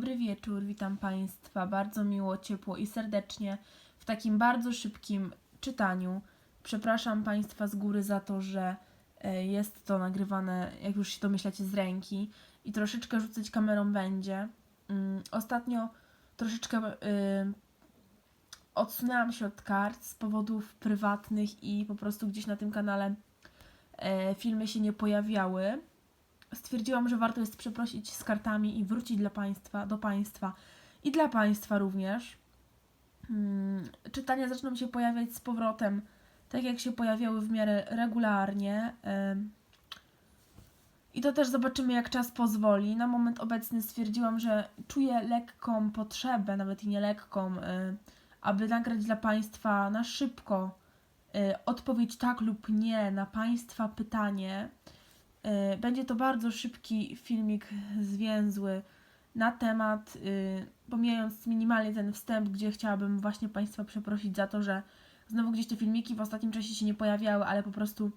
dobry wieczór, witam Państwa bardzo miło, ciepło i serdecznie w takim bardzo szybkim czytaniu. Przepraszam Państwa z góry za to, że e, jest to nagrywane, jak już się domyślacie, z ręki i troszeczkę rzucać kamerą będzie. Mm, Ostatnio troszeczkę y, odsunęłam się od kart z powodów prywatnych i po prostu gdzieś na tym kanale e, filmy się nie pojawiały stwierdziłam, że warto jest przeprosić z kartami i wrócić dla państwa, do państwa i dla państwa również. Hmm, czytania zaczną się pojawiać z powrotem, tak jak się pojawiały w miarę regularnie. I to też zobaczymy, jak czas pozwoli. Na moment obecny stwierdziłam, że czuję lekką potrzebę, nawet i nie lekką, y, aby nagrać dla Państwa na szybko y, odpowiedź tak lub nie na Państwa pytanie. Y, Będzie to bardzo szybki filmik zwięzły na temat, y, pomijając minimalnie ten wstęp, gdzie chciałabym właśnie Państwa przeprosić za to, że znowu gdzieś te filmiki w ostatnim czasie się nie pojawiały, ale po prostu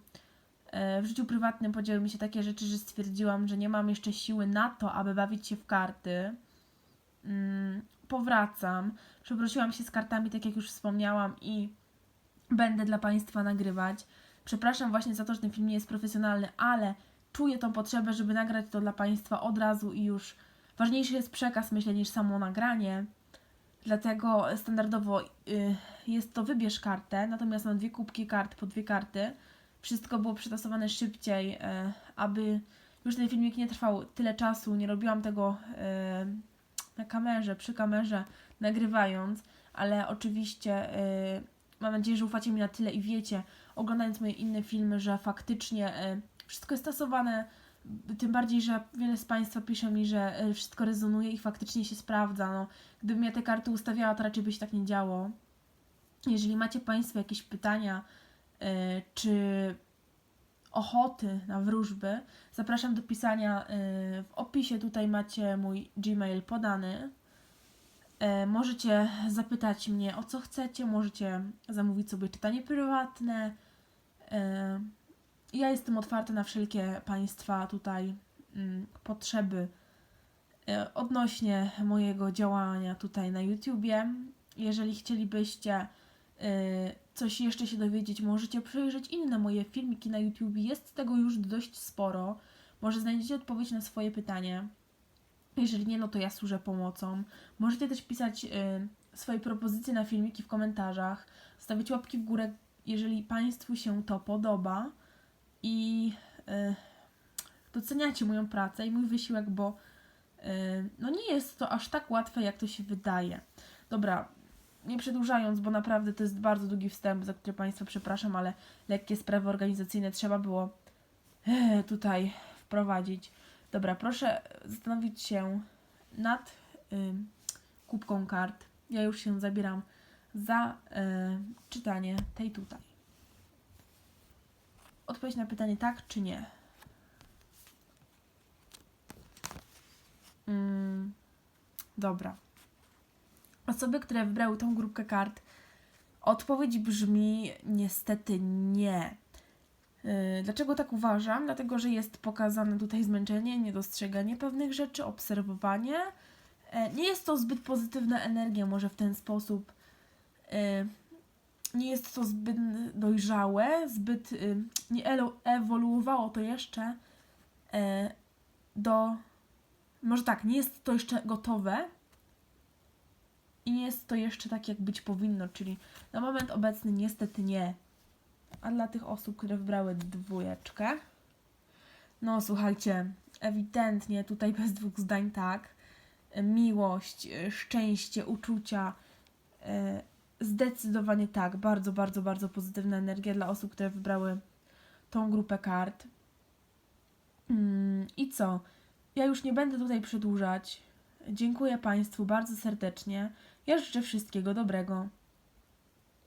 e, w życiu prywatnym podziały mi się takie rzeczy, że stwierdziłam, że nie mam jeszcze siły na to, aby bawić się w karty. Mm, Powracam. Przeprosiłam się z kartami, tak jak już wspomniałam, i będę dla Państwa nagrywać. Przepraszam właśnie za to, że ten film nie jest profesjonalny, ale czuję tą potrzebę, żeby nagrać to dla Państwa od razu i już ważniejszy jest przekaz, myślę, niż samo nagranie. Dlatego standardowo y, jest to wybierz kartę, natomiast mam dwie kubki kart po dwie karty. Wszystko było przetasowane szybciej, y, aby już ten filmik nie trwał tyle czasu. Nie robiłam tego y, na kamerze, przy kamerze, nagrywając, ale oczywiście mam nadzieję, że ufacie mi na tyle i wiecie, oglądając moje inne filmy, że faktycznie wszystko jest tasowane. Tym bardziej, że wiele z Państwa pisze mi, że y, wszystko rezonuje i faktycznie się sprawdza. No, gdybym ja te karty ustawiała, to raczej by się tak nie działo. Jeżeli macie Państwo jakieś pytania, y, czy ochoty na wróżby, zapraszam do pisania. y, W opisie tutaj macie mój Gmail podany. E, Możecie zapytać mnie o co chcecie, możecie zamówić sobie czytanie prywatne. E, Ja jestem otwarta na wszelkie Państwa tutaj mm, potrzeby e, odnośnie mojego działania tutaj na YouTubie. Jeżeli chcielibyście e, coś jeszcze się dowiedzieć, możecie przejrzeć inne moje filmiki na YouTube. Jest tego już dość sporo. Może znajdziecie odpowiedź na swoje pytanie. Jeżeli nie, no to ja służę pomocą. Możecie też pisać y, swoje propozycje na filmiki w komentarzach, stawiać łapki w górę, jeżeli Państwu się to podoba i y, doceniacie moją pracę i mój wysiłek, bo y, no nie jest to aż tak łatwe, jak to się wydaje. Dobra, nie przedłużając, bo naprawdę to jest bardzo długi wstęp, za który Państwa przepraszam, ale lekkie sprawy organizacyjne trzeba było e, tutaj wprowadzić. Dobra, proszę zastanowić się nad ym, kubką kart. Ja już się zabieram za y, czytanie tej tutaj. Odpowiedź na pytanie tak czy nie. Mm, dobra. Osoby, które wybrały tą grupkę kart, odpowiedź brzmi niestety nie. Yy, Dlaczego tak uważam? Dlatego, że jest pokazane tutaj zmęczenie, niedostrzeganie pewnych rzeczy, obserwowanie. E, Nie jest to zbyt pozytywna energia, może w ten sposób. E, Nie jest to zbyt dojrzałe, zbyt y, nie ewoluowało to jeszcze e, do. Może tak, nie jest to jeszcze gotowe i nie jest to jeszcze tak, jak być powinno, czyli na moment obecny niestety nie. A dla tych osób, które wybrały dwójeczkę, no słuchajcie, ewidentnie tutaj bez dwóch zdań tak. Miłość, e, szczęście, uczucia. Zdecydowanie tak. Bardzo, bardzo, bardzo pozytywna energia dla osób, które wybrały tą grupę kart. Mm, I co? Ja już nie będę tutaj przedłużać. Dziękuję Państwu bardzo serdecznie. Ja życzę wszystkiego dobrego.